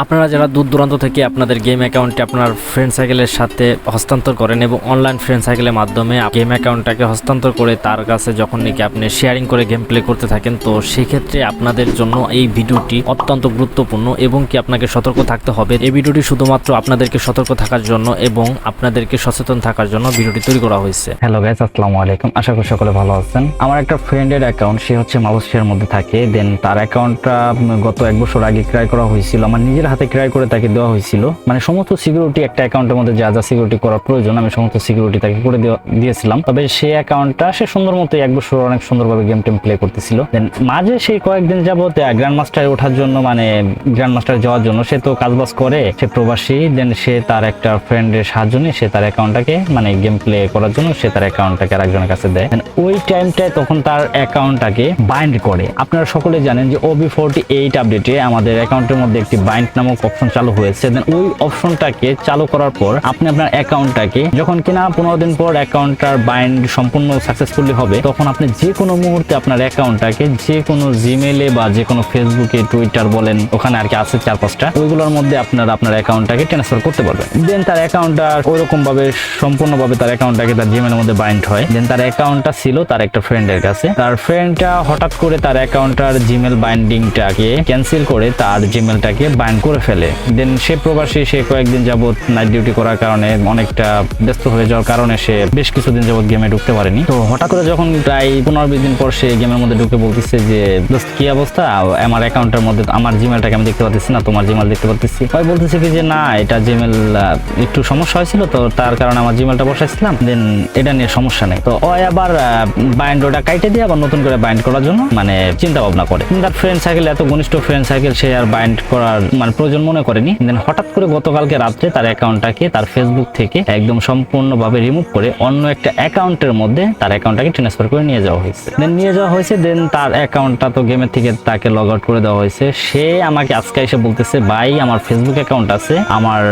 আপনারা যারা দূর দূরান্ত থেকে আপনাদের গেম অ্যাকাউন্টটি আপনার ফ্রেন্ড সাইকেলের সাথে হস্তান্তর করেন এবং অনলাইন ফ্রেন্ড সার্কেলের মাধ্যমে গেম অ্যাকাউন্টটাকে হস্তান্তর করে তার কাছে যখন নাকি আপনি শেয়ারিং করে গেম প্লে করতে থাকেন, তো সেক্ষেত্রে আপনাদের জন্য এই ভিডিওটি অত্যন্ত গুরুত্বপূর্ণ এবং কি আপনাকে সতর্ক থাকতে হবে। এই ভিডিওটি শুধুমাত্র আপনাদেরকে সতর্ক থাকার জন্য এবং আপনাদেরকে সচেতন থাকার জন্য ভিডিওটি তৈরি করা হয়েছে। হ্যালো গাইস আসসালামু আলাইকুম। আশা করি সকলে ভালো আছেন। আমার একটা ফ্রেন্ডের অ্যাকাউন্ট সে হচ্ছে মালয়েশিয়ার মধ্যে থাকে। দেন তার অ্যাকাউন্টটা গত এক বছর আগে ক্রয় করা হয়েছিল। আমার নিজের হাতে ক্রয় করে তাকে দেওয়া হয়েছিল। মানে সমস্ত সিকিউরিটি একটা অ্যাকাউন্টের মধ্যে যা যা সিকিউরিটি করা প্রয়োজন, আমি সমস্ত সিকিউরিটি তাকে করে দিয়েছিলাম। তবে সেই অ্যাকাউন্টটা সে সুন্দর মতো এক বছর অনেক সুন্দরভাবে গেম টেম প্লে করতেছিল। দেন মাঝে সেই কয়েকদিন যাবত গ্র্যান্ড মাস্টারে ওঠার জন্য মানে গ্র্যান্ড মাস্টার যাওয়ার জন্য সে তো কাজবাজ করে, সে প্রবাসী। দেন সে তার একটা ফ্রেন্ডের সাহায্য নিয়ে সে তার অ্যাকাউন্টটাকে মানে গেম প্লে করার জন্য সে তার অ্যাকাউন্টটাকে আরেকজনের কাছে দেয়। ওই টাইমটায় তখন তার অ্যাকাউন্টটাকে বাইন্ড করে। আপনারা সকলে জানেন যে ওবি ফোরটি এইট আপডেটে আমাদের অ্যাকাউন্টের মধ্যে একটি বাইন্ড নামক অপশন চালু হয়েছে দেন ওই অপশনটাকে চালু করার পর আপনি আপনার অ্যাকাউন্টটাকে যখন কিনা পনেরো দিন পর অ্যাকাউন্টটার বাইন্ড সম্পূর্ণ সাকসেসফুলি হবে, তখন আপনি যে কোনো মুহূর্তে আপনার অ্যাকাউন্টটাকে যে কোনো জিমেলে বা যে কোনো ফেসবুকে টুইটার বলেন, ওখানে আর কি আছে চার পাঁচটা, ওইগুলোর মধ্যে আপনার আপনার অ্যাকাউন্টটাকে ট্রান্সফার করতে পারবেন। দেন তার অ্যাকাউন্টটা ওইরকম ভাবে সম্পূর্ণভাবে তার অ্যাকাউন্টটাকে তার জিমেলের মধ্যে বাইন্ড হয়। দেন তার অ্যাকাউন্টটা ছিল তার একটা ফ্রেন্ডের কাছে। তার ফ্রেন্ডটা হঠাৎ করে তার অ্যাকাউন্টটার জিমেল বাইন্ডিংটাকে ক্যান্সেল করে তার জিমেলটাকে বাইন্ড করে ফেলে। দেন সে প্রবাসী, সে কয়েকদিন যাবত নাইট ডিউটি করার কারণে অনেকটা ব্যস্ত হয়ে যাওয়ার কারণে সে বেশ কিছুদিন যাবত গেমে ঢুকতে পারেনি। তো হঠাৎ করে যখন প্রায় পনেরো বিশ দিন পর সে গেমের মধ্যে ঢুকে বলতেছে যে, দোস্ত, কি অবস্থা? আমার অ্যাকাউন্টের মধ্যে আমার জিমেলটাকে আমি দেখতে পাচ্ছি না, তোমার জিমেল দেখতে পাচ্ছি ওই বলতেছে কি যে, না, এটা জিমেল একটু সমস্যা হয়েছিল, তো তার কারণে আমার জিমেলটা বসাইছিলাম। দেন এটা নিয়ে সমস্যা নেই। তো ওই আবার বাইন্ড ওটা কাইটে দিয়ে আবার নতুন করে বাইন্ড করার জন্য মানে চিন্তা ভাবনা করে। তার ফ্রেন্ড সার্কেল এত ঘনিষ্ঠ ফ্রেন্ড সার্কেল সে আর বাইন্ড করার মানে প্রয়োজন মনে করেনি দেন হঠাৎ করে গতকালকে রাত্রে তার অ্যাকাউন্টটাকে তার ফেসবুক থেকে একদম সম্পূর্ণভাবে রিমুভ করে অন্য একটা অ্যাকাউন্টের মধ্যে তার অ্যাকাউন্টটাকে ট্রান্সফার করে নিয়ে যাওয়া হয়েছে। দেন নিয়ে যাওয়া হয়েছে দেন তার অ্যাকাউন্টটা তো গেমের থেকে তাকে লগ আউট করে দেওয়া হয়েছে। সে আমাকে আজকে এসে বলতেছে, ভাই, আমার ফেসবুক অ্যাকাউন্ট আছে, আমার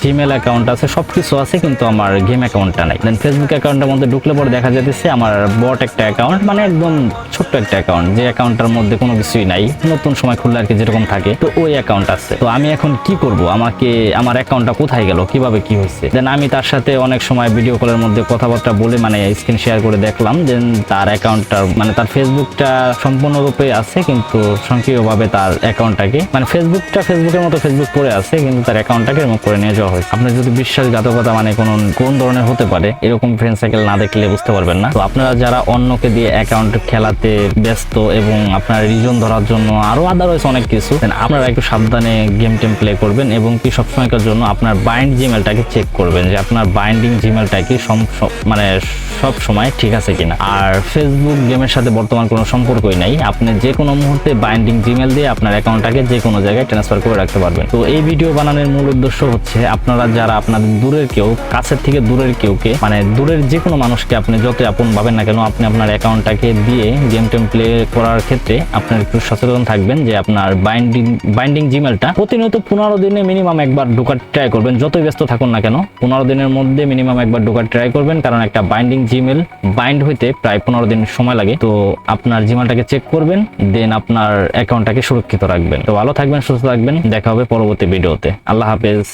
জিমেল অ্যাকাউন্ট আছে, সবকিছু আছে, কিন্তু আমার গেম অ্যাকাউন্টটা নাই। দেন ফেসবুক অ্যাকাউন্টের মধ্যে ঢুকলে পরে দেখা যেতেছে আমার বট একটা অ্যাকাউন্ট মানে একদম ছোট্ট একটা অ্যাকাউন্ট যে অ্যাকাউন্টটার মধ্যে কোনো কিছুই নাই, নতুন সময় খুললে আর কি যেরকম থাকে, তো ওই অ্যাকাউন্ট আছে। তো আমি এখন কি করব? আমাকে, আমার অ্যাকাউন্টটা কোথায় গেল? কীভাবে কি হয়েছে? দেন আমি তার সাথে অনেক সময় ভিডিও কলের মধ্যে কথাবার্তা বলে মানে স্ক্রিন শেয়ার করে দেখলাম। দেন তার অ্যাকাউন্টটা মানে তার ফেসবুকটা সম্পূর্ণরূপে আছে, কিন্তু সংক্ষিপ্তভাবে তার অ্যাকাউন্টটাকে মানে ফেসবুকটা ফেসবুকের মতো ফেসবুক পড়ে আছে, কিন্তু তার অ্যাকাউন্টটাকে রিমুভ করে নিয়ে যাওয়া হয়েছে। আপনার যদি বিশ্বাসঘাতকতা মানে কোন কোন ধরনের হতে পারে, এরকম ফ্রেন্ড সাইকেল না দেখলে বুঝতে পারবেন না। তো আপনারা যারা অন্যকে দিয়ে অ্যাকাউন্ট খেলাতে ব্যস্ত এবং আপনার রিজন ধরার জন্য আরও আদারওয়াইজ অনেক কিছু আপনারা একটু সাবধানে গেম টেম প্লে করবেন এবং কি সবসময়কার জন্য আপনার বাইন্ড জিমেলটাকে চেক করবেন যে আপনার বাইন্ডিং জিমেলটা কি মানে সব সময় ঠিক আছে কিনা। আর ফেসবুক গেমের সাথে বর্তমান কোনো সম্পর্কই নাই। আপনি যে কোনো মুহূর্তে বাইন্ডিং জিমেল দিয়ে আপনার অ্যাকাউন্টটাকে যে কোনো জায়গায় ট্রান্সফার করে রাখতে পারবেন। তো এই ভিডিও বানানোর মূল উদ্দেশ্য হচ্ছে আপনারা যারা আপনাদের দূরের কেউ, কাছের থেকে দূরের কেউকে মানে দূরের যে কোনো মানুষকে আপনি যত আপন ভাবেন না কেন, আপনি আপনার অ্যাকাউন্টটাকে দিয়ে গেম টেম প্লে করার ক্ষেত্রে আপনার একটু সচেতন থাকবেন যে আপনার বাইন্ডিং বাইন্ডিং জিমেলটা প্রতিনিয়ত পনেরো দিনে মিনিমাম একবার ঢোকার ট্রাই করবেন। যতই ব্যস্ত থাকুন না কেন, পনেরো দিনের মধ্যে মিনিমাম একবার ঢোকার ট্রাই করবেন, কারণ একটা বাইন্ডিং জিমেল বাইন্ড হইতে প্রায় পনেরো দিন সময় লাগে। তো আপনার জিমেলটাকে চেক করবেন দেন আপনার অ্যাকাউন্টটাকে সুরক্ষিত রাখবেন। তো ভালো থাকবেন, সুস্থ থাকবেন, দেখা হবে পরবর্তী ভিডিওতে আল্লাহ হাফেজ।